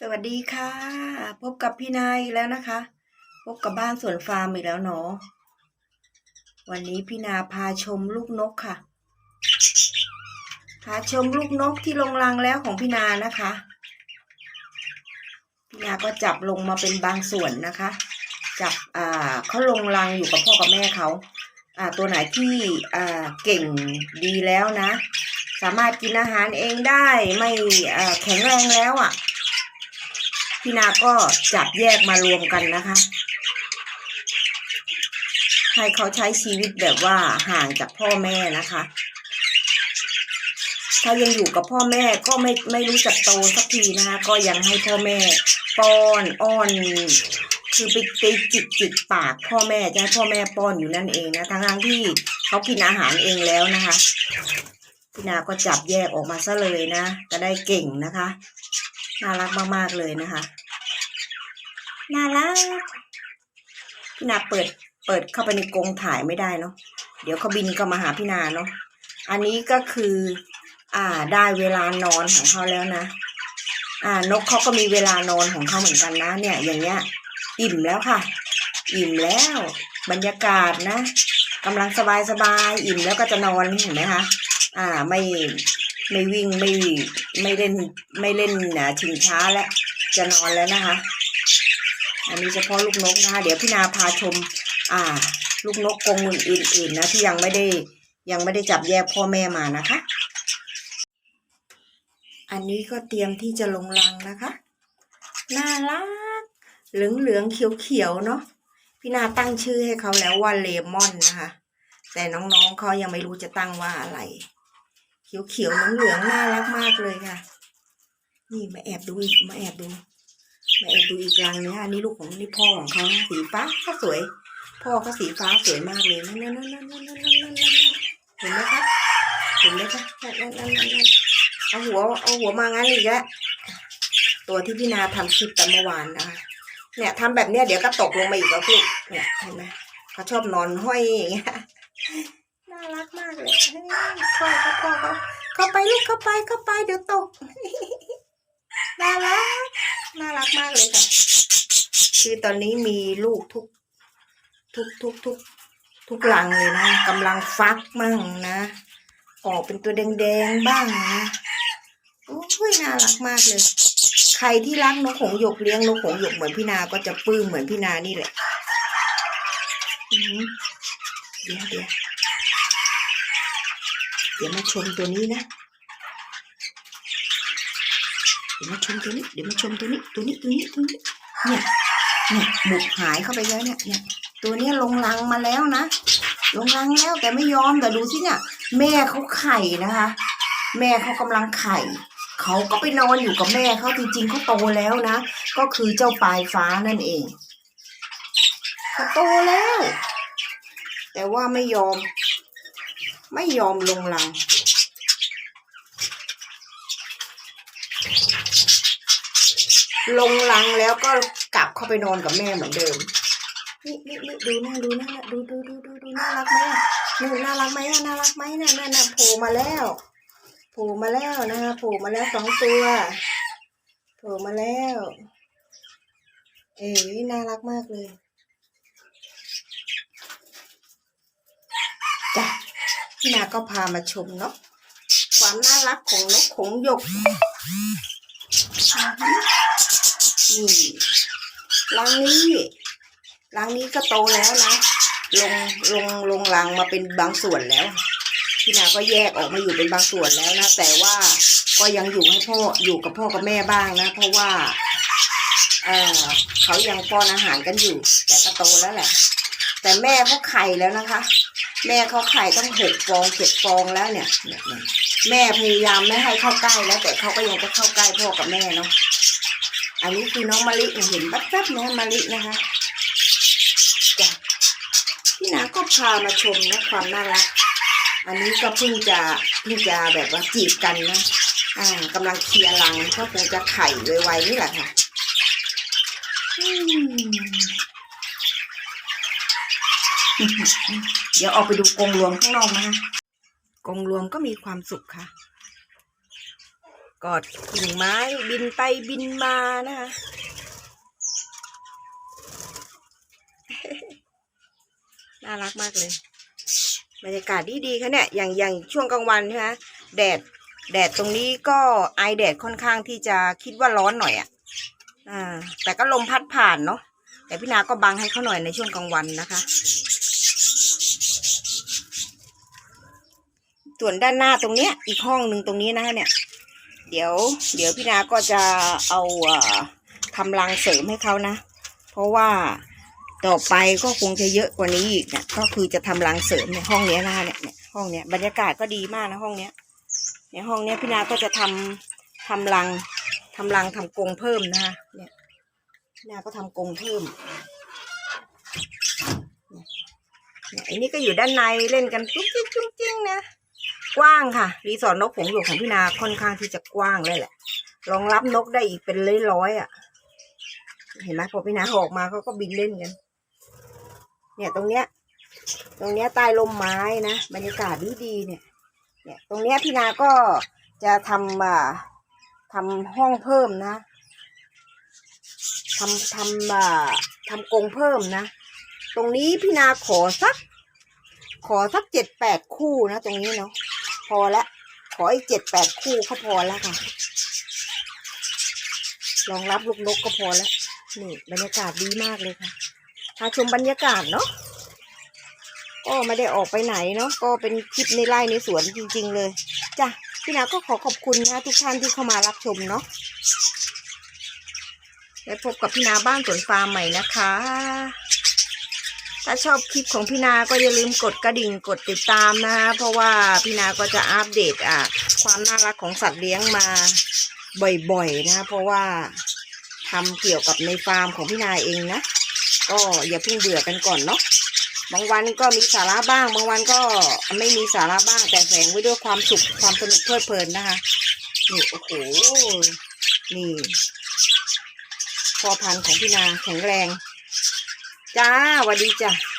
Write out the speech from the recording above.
สวัสดีค่ะ พบกับพี่นายอีกแล้วนะคะ พบกับบ้านสวนฟาร์มอีกแล้วเนาะวันนี้พี่นาพาชมลูกนกค่ะ พาชมลูกนกที่ลงรังแล้วของพี่นานะคะ พี่นาก็จับลงมาเป็นบางส่วนนะคะ จับอ่าเขาลงรังอยู่กับพ่อกับแม่เขาอ่าตัวไหนที่อ่าเก่งดีแล้วนะ สามารถกินอาหารเองได้ไม่อ่าแข็งแรงแล้วอะ พี่นาก็จับแยกมารวมกันนะคะ ให้เขาใช้ชีวิตแบบว่าห่างจากพ่อแม่นะคะ ถ้ายังอยู่กับพ่อแม่ก็ไม่ไม่รู้จักโตสักทีนะคะ ก็ยังให้พ่อแม่ป้อนอ้อนคือไปไปจิกจิกปากพ่อแม่จะให้พ่อแม่ป้อนอยู่นั่นเองนะทั้งทั้งที่เขากินอาหารเองแล้วนะคะพี่นาก็จับแยกออกมาซะเลยนะจะได้เก่งนะคะ น่ารักมากๆเลยนะคะ น่ารักพี่นาเปิดเปิดเข้าไปในกรงถ่ายไม่ได้เนาะเดี๋ยวเขาบินเข้ามาหาพี่นาเนาะอันนี้ก็คือ อ่าได้เวลานอนของเขาแล้วนะ อ่านกเขาก็มีเวลานอนของเขาเหมือนกันนะ เนี่ย อย่างเงี้ยอิ่มแล้วค่ะ อิ่มแล้ว บรรยากาศนะกำลังสบายสบายๆอิ่มแล้วก็จะนอนเห็นไหมคะอ่าไม่ ไม่วิ่งไม่ไม่เล่นไม่เล่นอ่าชิงช้าแล้วจะนอนแล้วนะคะ อันนี้เฉพาะลูกนกนะคะ เดี๋ยวพี่นาพาชม อ่า ลูกนกกงอื่นๆนะที่ยังไม่ได้ยังไม่ได้จับแยกพ่อแม่มานะคะ อันนี้ก็เตรียมที่จะลงรังนะคะ น่ารัก เหลืองเหลืองเขียวเขียวเนาะพี่นาตั้งชื่อให้เขาแล้วว่าเลมอนนะคะ แต่น้องๆเขายังไม่รู้จะตั้งว่าอะไร เขียวๆน้ยเหลืองเหลืองน่ารักมากเลยค่ะ นี่มาแอบดูอีกมาแอบดูมาแอบดูอีกรังนะอันนี้ลูกของนี่พ่อของเขาสีฟ้าก็สวย พ่อก็สีฟ้าสวยมากเลยนั่นนั่นนั่เห็นไหมคะเห็นไหมคะนั่นนั่เอาหัวเอาหัวมางั้นอีกแล้วตัวที่พี่นาทำคลิปแต่เมื่อวานนะคะเนี่ยทำแบบเนี้ยเดี๋ยวก็ตกลงมาอีกแล้วลูกเนี่ยเห็นไหมเขาชอบนอนห้อยอย่างเงี้ยารักมากเลยเฮ้ยพ่อเขาพ่อเขาเข้าไปลูกเข้าไปเข้าไปเดี๋ยวตกน่ารักน่ารักมากเลยค่ะ คือตอนนี้มีลูกทุก ทุกทุกทุกทุกหลังเลยนะกำลังฟักมั่งนะออกเป็นตัวแดงๆบ้างนะโอ้ยน่ารักมากเลย ใครที่รักนกหงส์หยกเลี้ยงนกหงส์หยกเหมือนพี่นาก็จะปลื้มเหมือนพี่นานี่แหละเดี๋ยวเดี๋ยว ดี๋ยวมาชมตัวนี้นะ เดี๋ยวมาชมตัวนี้ เดี๋ยวมาชมตัวนี้ ตัวนี้ ตัวนี้ ตัวนี้ เนี่ย เนี่ยบุกหายเข้าไปแล้วเนี่ย เนี่ย ตัวเนี้ยลงรังมาแล้วนะ ลงรังแล้วแต่ไม่ยอมแต่ดูสิเนี่ย แม่เขาไข่นะคะ แม่เขากำลังไข่ เขาก็ไปนอนอยู่กับแม่เขาจริงๆเขาโตแล้วนะ ก็คือเจ้าปลายฟ้านั่นเองเขาโตแล้ว แต่ว่าไม่ยอม ไม่ยอมลงรัง ลงรังแล้วก็กลับเข้าไปนอนกับแม่เหมือนเดิมนี่นี่นี่ดูนะดูนะดูดูดูดูดูน่ารักไหมอะนี่น่ารักไหมอะน่ารักไหมน่ะน่ะน่ะโผล่มาแล้วโผล่มาแล้วนะคะโผล่มาแล้วสองตัวโผล่มาแล้ว เอ๋น่ารักมากเลยจ้ะ พี่นาก็พามาชมเนาะความน่ารักของนกขงหยกนี่รังนี้รังนี้ก็โตแล้วนะ ลงลงลงรังมาเป็นบางส่วนแล้วพี่นาก็แยกออกมาอยู่เป็นบางส่วนแล้วนะ แต่ว่าก็ยังอยู่ให้พ่ออยู่กับพ่อกับแม่บ้างนะ เพราะว่าเออเขายังป้อนอาหารกันอยู่ แต่ก็โตแล้วแหละ แต่แม่เขาไข่แล้วนะคะ แม่เขาไข่ต้องหกฟองเจ็ดฟองแล้วเนี่ยแม่พยายามไม่ให้เข้าใกล้แล้ว แต่เขาก็ยังจะเข้าใกล้พ่อกับแม่เนาะอันนี้คือน้องมะลิเห็นแป๊บๆนะมะลินะคะจ้ะพี่นาก็พามาชมนะความน่ารักอันนี้ก็เพิ่งจะเพิ่งจะแบบว่าจีบกันนะอ่ากำลังเคลียร์รังก็คงจะไข่ไวๆนี่แหละค่ะ อืม เดี๋ยวออกไปดูกรงรวมข้างนอกนะคะกรงรวมก็มีความสุขค่ะ กอดกิ่งไม้บินไปบินมานะคะน่ารักมากเลย บรรยากาศดีดีๆค่ะเนี่ยอย่างอย่างช่วงกลางวันใช่ไหมแดดแดดตรงนี้ก็ไอแดดค่อนข้างที่จะคิดว่าร้อนหน่อยอะ่ะอ่าแต่ก็ลมพัดผ่านเนาะแต่พี่นาก็บังให้เขาหน่อยในช่วงกลางวันนะคะ ส่วนด้านหน้าตรงเนี้ย อีกห้องหนึ่งตรงนี้นะคะเนี่ย เดี๋ยว เดี๋ยวพี่นาก็จะเอาเอ่อทำรังเสริมให้เขานะ เพราะว่าต่อไปก็คงจะเยอะกว่านี้อีกเนี่ยก็คือจะทำรังเสริมในห้องเนี้ยนะคะเนี่ยห้องเนี้ยบรรยากาศก็ดีมากนะห้องเนี้ยในห้องเนี้ยพี่นาก็จะทำทำรังทำรังทำกรงเพิ่มนะคะเนี่ยพี่นาก็ทำกรงเพิ่มเนี่ยเนี่ยอันนี้ก็อยู่ด้านในเล่นกันจุ๊กจิ๊กจุ๊กจิ๊กนะ กว้างค่ะ รีสอร์ทนกผงหยวกของพี่นาค่อนข้างที่จะกว้างเลยแหละรองรับนกได้อีกเป็นร้อยๆอะ เห็นไหมพอพี่นาออกมาเขาก็บินเล่นกัน เนี่ยตรงเนี้ย ตรงเนี้ยใต้ลมไม้นะบรรยากาศดีดีเนี่ย เนี่ย ตรงเนี้ยพี่นาก็จะทำอ่าทำห้องเพิ่มนะทำทำอ่าทำกรงเพิ่มนะ ตรงนี้พี่นาขอสัก ขอสักเจ็ดแปดคู่นะ ตรงนี้เนาะ พอละ ขออีกเจ็ดแปดคู่ก็พอแล้วค่ะรองรับลูกนกก็พอแล้ว นี่บรรยากาศดีมากเลยค่ะพาชมบรรยากาศเนาะก็ไม่ได้ออกไปไหนเนาะก็เป็นคลิปในไร่ในสวนจริง ๆ เลยจ้ะพี่นาก็ขอขอบคุณนะทุกท่านที่เข้ามารับชมเนาะและพบกับพี่นาบ้านสวนฟาร์มใหม่นะคะ ถ้าชอบคลิปของพี่นาก็อย่าลืมกดกระดิ่งกดติดตามนะคะเพราะว่าพี่นาก็จะอัปเดตอะความน่ารักของสัตว์เลี้ยงมาบ่อยๆนะคะเพราะว่าทำเกี่ยวกับในฟาร์มของพี่นาเองนะ ก็อย่าเพิ่งเบื่อกันก่อนเนาะบางวันก็มีสาระบ้าง บางวันก็ไม่มีสาระบ้างแต่แฝงไว้ด้วยความสุขความสนุกเพลิดเพลินนะคะนี่โอ้โหนี่พอพันของพี่นาแข็งแรง จ้าสวัสดีจ้ะ